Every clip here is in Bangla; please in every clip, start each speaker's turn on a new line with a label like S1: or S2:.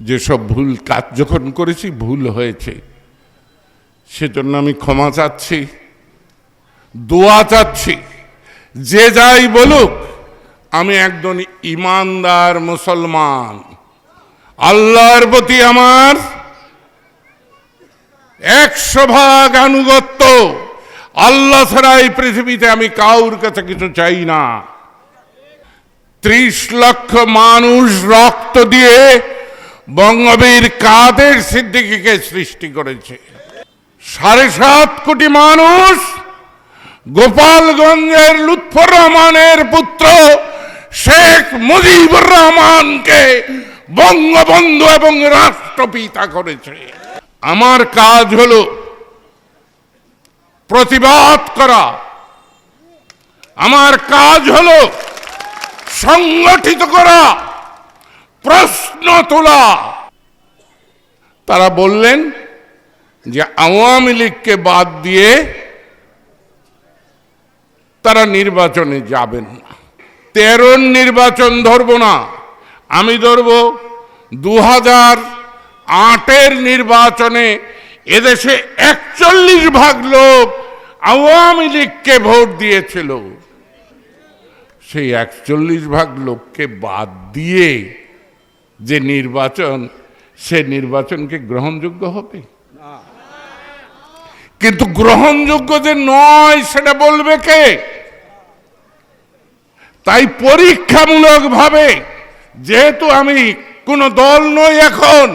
S1: যেসব ভুল কাজ যখন করেছি, ভুল হয়েছে। সেজন্য আমি ক্ষমা চাচ্ছি, দোয়া চাচ্ছি। যে যাই বলুক, আমি একজন ইমানদার মুসলমান। আল্লাহর প্রতি আমার একশো ভাগ আনুগত্য। আল্লাহ ছাড়া এই পৃথিবীতে আমি কাউর কাছে কিছু চাই না। ত্রিশ লক্ষ মানুষ রক্ত দিয়ে বঙ্গবীর কাদের সিদ্দিকীকে সৃষ্টি করেছে? সাড়ে সাত কোটি মানুষ গোপালগঞ্জের লুৎফর রহমানের পুত্র শেখ মুজিবুর রহমানকে বঙ্গবন্ধু এবং রাষ্ট্রপিতা করেছে। আমার কাজ হল প্রতিবাদ করা। আমার কাজ হল সংগঠিত করা। প্রশ্ন তোলা। তারা বললেন যে আওয়ামী লীগকে বাদ দিয়ে তারা নির্বাচনে যাবেন না। তেরোর নির্বাচন ধরব না। আমি ধরব দু হাজার আটের নির্বাচনে এদেশে একচল্লিশ ভাগ লোক আওয়ামী লীগকে ভোট দিয়েছিল। সেই একচল্লিশ ভাগ লোককে বাদ দিয়ে যে নির্বাচন সে নির্বাচনকে গ্রহণযোগ্য হবে। কিন্তু গ্রহণযোগ্য যে নয় সেটা বলবে কে? তাই পরীক্ষামূলক ভাবে যেহেতু আমি কোনো দল নই এখন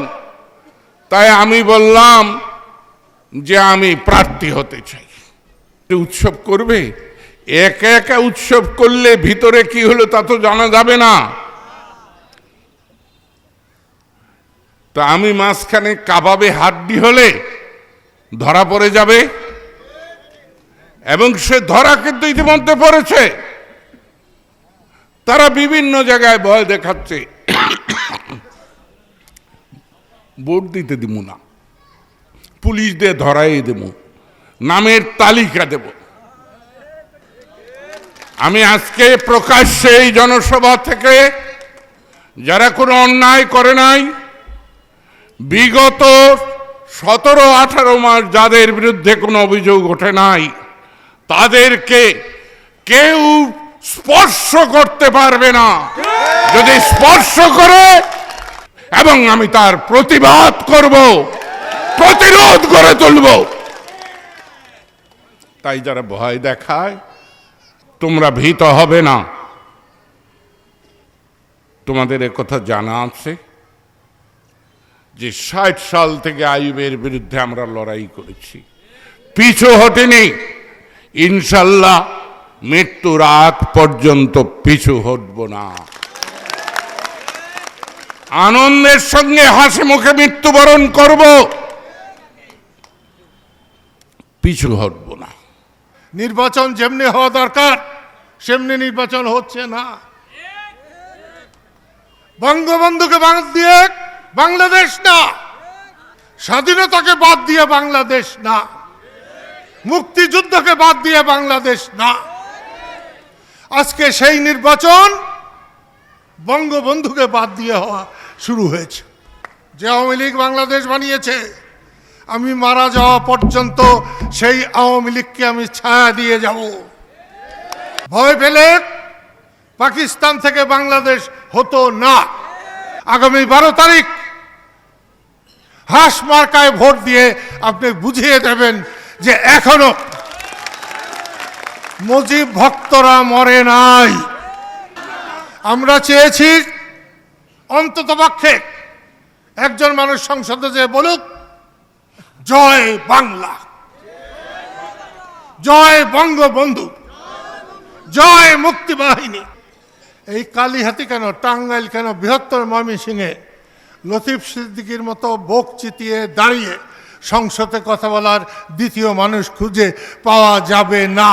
S1: তাই আমি বললাম যে আমি প্রার্থী হতে চাই। উৎসব করবে একা একা উৎসব করলে ভিতরে কি হলো তা তো জানা যাবে না। তা আমি মাঝখানে কাবাবে হাড্ডি হলে ধরা পড়ে যাবে। এবং সে ধরা কিন্তু ইতিমধ্যে পড়েছে। তারা বিভিন্ন জায়গায় ভয় দেখাচ্ছে। ভোট দিতে দিব না। পুলিশ দিয়ে ধরাই দেব নামের তালিকা দেব। আমি আজকে প্রকাশ্যে এই জনসভা থেকে যারা কোনো অন্যায় করে নাই বিগত সতেরো, আঠারো মাস যাদের বিরুদ্ধে কোনো অভিযোগ ওঠে নাই, তাদেরকে কেউ স্পর্শ করতে পারবে না। যদি স্পর্শ করে, এবং আমি তার প্রতিবাদ করব, প্রতিরোধ করে তুলব। তাই যারা ভয় দেখায়, তোমরা ভীত হবে না। তোমাদের কথা জানা আছে? যে ষাট সাল থেকে আইবের বিরুদ্ধে আমরা লড়াই করেছি। পিছু হটেনি। ইনশাল্লাহ মৃত্যুর আগ পর্যন্ত পিছু হটব না। আনন্দের সঙ্গে হাসি মুখে মৃত্যুবরণ করব। পিছু হটব না।
S2: নির্বাচন যেমনি হওয়া দরকার, সেমনি নির্বাচন হচ্ছে না। বঙ্গবন্ধুকে বাদ দিয়ে বাংলাদেশ না। স্বাধীনতাকে বাদ দিয়ে বাংলাদেশ না। মুক্তিযুদ্ধকে বাদ দিয়ে বাংলাদেশ না। আজকে সেই নির্বাচন বঙ্গবন্ধুকে বাদ দিয়ে হওয়া শুরু হয়েছে। যে আওয়ামী লীগ বাংলাদেশ বানিয়েছে, আমি মারা যাওয়া পর্যন্ত সেই আওয়ামী লীগকে আমি ছায়া দিয়ে যাব। ভয় পেলে পাকিস্তান থেকে বাংলাদেশ হতো না। আগামী বারো তারিখ হাঁস মার্কায় ভোট দিয়ে আপনি বুঝিয়ে দেবেন যে এখনও মুজিব ভক্তরা মরে নাই। আমরা চেয়েছি অন্তত পক্ষে একজন মানুষ সংসদে যে বলুক, জয় বাংলা। জয় বঙ্গবন্ধু। জয় মুক্তি বাহিনী। এই কালীহাতি কেন, টাঙ্গাইল কেন, বৃহত্তর ময়মনসিংহে লতিফ সিদ্দিকির মতো বোক চিতিয়ে দাঁড়িয়ে সংসদে কথা বলার দ্বিতীয় মানুষ খুঁজে পাওয়া যাবে না।